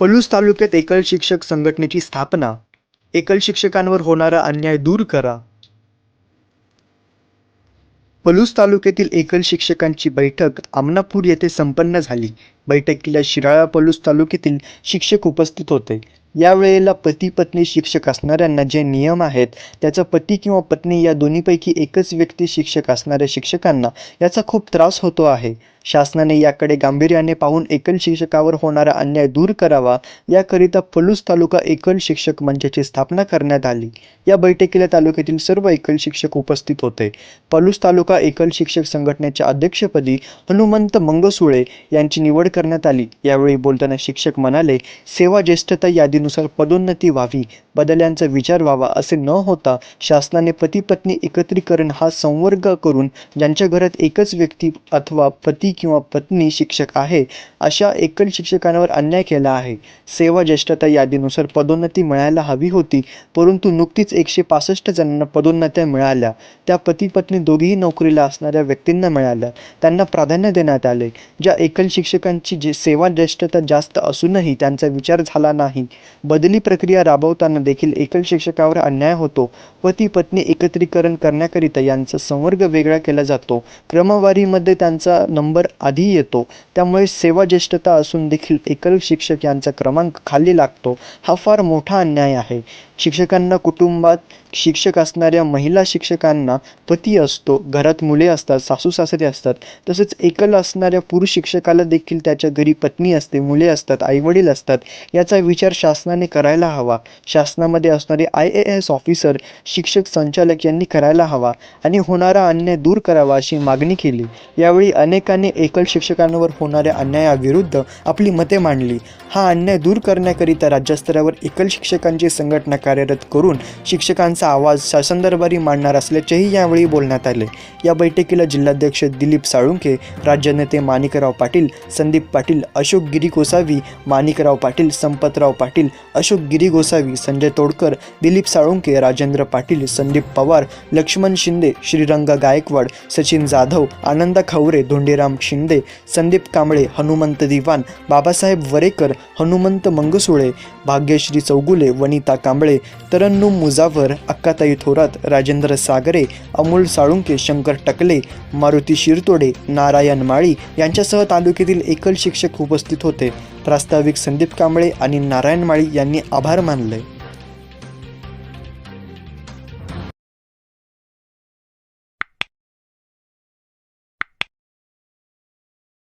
पलूस तालुक्यात एकल शिक्षक संघटनेची स्थापना. एकल शिक्षकांवर होणारा अन्याय दूर करा. पलूस तालुक्यातील एकल शिक्षकांची बैठक आमनापूर येथे संपन्न झाली. बैठकीला शिराळा पलूस तालुक्यातील शिक्षक उपस्थित होते. यावेळेला पती पत्नी शिक्षक असणाऱ्यांना जे नियम आहेत त्याचा पती किंवा पत्नी या दोन्हीपैकी एकच व्यक्ती शिक्षक असणाऱ्या शिक्षकांना याचा खूप त्रास होतो आहे. शासनाने याकडे गांभीर्याने पाहून एकल शिक्षकावर होणारा अन्याय दूर करावा याकरिता पलूस तालुका एकल शिक्षक मंचाची स्थापना करण्यात आली. या बैठकीला तालुक्यातील सर्व एकल शिक्षक उपस्थित होते. पलूस तालुका एकल शिक्षक संघटनेच्या अध्यक्षपदी हनुमंत मंगसुळे यांची निवड करण्यात आली. यावेळी बोलताना शिक्षक म्हणाले सेवा ज्येष्ठता यादी यादीनुसार पदोन्नती व्हावी बदल्यांचा विचार व्हावा असे न होता शासनाने पतीपत्नी एकत्रीकरण हा संवर्ग करून ज्यांच्या घरात एकच व्यक्ती अथवा पती किंवा पत्नी शिक्षक आहे अशा एकल शिक्षकांवर अन्याय केला आहे. सेवा ज्येष्ठता यादीनुसार पदोन्नती मिळायला हवी होती परंतु नुकतीच एकशे पासष्ट जणांना पदोन्नत्या मिळाल्या. त्या पती पत्नी दोघेही नोकरीला असणाऱ्या व्यक्तींना मिळाल्या. त्यांना प्राधान्य देण्यात आले. ज्या एकल शिक्षकांची जे सेवा ज्येष्ठता जास्त असूनही त्यांचा विचार झाला नाही. बदली प्रक्रिया राबवताना देखील एकल शिक्षकावर अन्याय होतो पती पत्नी एकत्रीकरण करण्याकरिता यांचा संवर्ग वेगळा केला जातो. क्रमवारीमध्ये त्यांचा नंबर आधी येतो. त्यामुळे सेवा ज्येष्ठता असून देखील एकल शिक्षक यांचा क्रमांक खाली लागतो. हा फार मोठा अन्याय आहे. शिक्षकांना कुटुंबात शिक्षक असणाऱ्या महिला शिक्षकांना पती असतो घरात मुले असतात सासू सासरे असतात. तसेच एकल असणाऱ्या पुरुष शिक्षकाला देखील त्याच्या घरी पत्नी असते मुले असतात आईवडील असतात. याचा विचार शासनाने करायला हवा. शासनामध्ये असणारे आय ए एस ऑफिसर शिक्षक संचालक यांनी करायला हवा आणि होणारा अन्याय दूर करावा अशी मागणी केली. यावेळी अनेकांनी एकल शिक्षकांवर होणाऱ्या अन्यायाविरुद्ध आपली मते मांडली. हा अन्याय दूर करण्याकरिता राज्यस्तरावर एकल शिक्षकांची संघटना कार्यरत करून शिक्षकांचा आवाज शासन मांडणार असल्याचेही यावेळी बोलण्यात आले. या बैठकीला जिल्हाध्यक्ष दिलीप साळुंखे राज्यनेते माणिकराव पाटील संदीप पाटील अशोक गिरी कोसावी माणिकराव पाटील संपतराव पाटील अशोक गिरी गोसावी संजय तोडकर दिलीप साळुंके राजेंद्र पाटील संदीप पवार लक्ष्मण शिंदे श्रीरंग गायकवाड सचिन जाधव आनंदा खवरे धोंडीराम शिंदे संदीप कांबळे हनुमंत दिवान बाबासाहेब वरेकर हनुमंत मंगसुळे भाग्यश्री चौगुले वनिता कांबळे तरन्नू मुजावर अक्काताई थोरात राजेंद्र सागरे अमोल साळुंके शंकर टकले मारुती शिरतोडे नारायण माळी यांच्यासह तालुक्यातील एकल शिक्षक उपस्थित होते. प्रास्ताविक संदीप कांबळे आणि नारायण माळी यांनी आभार मानले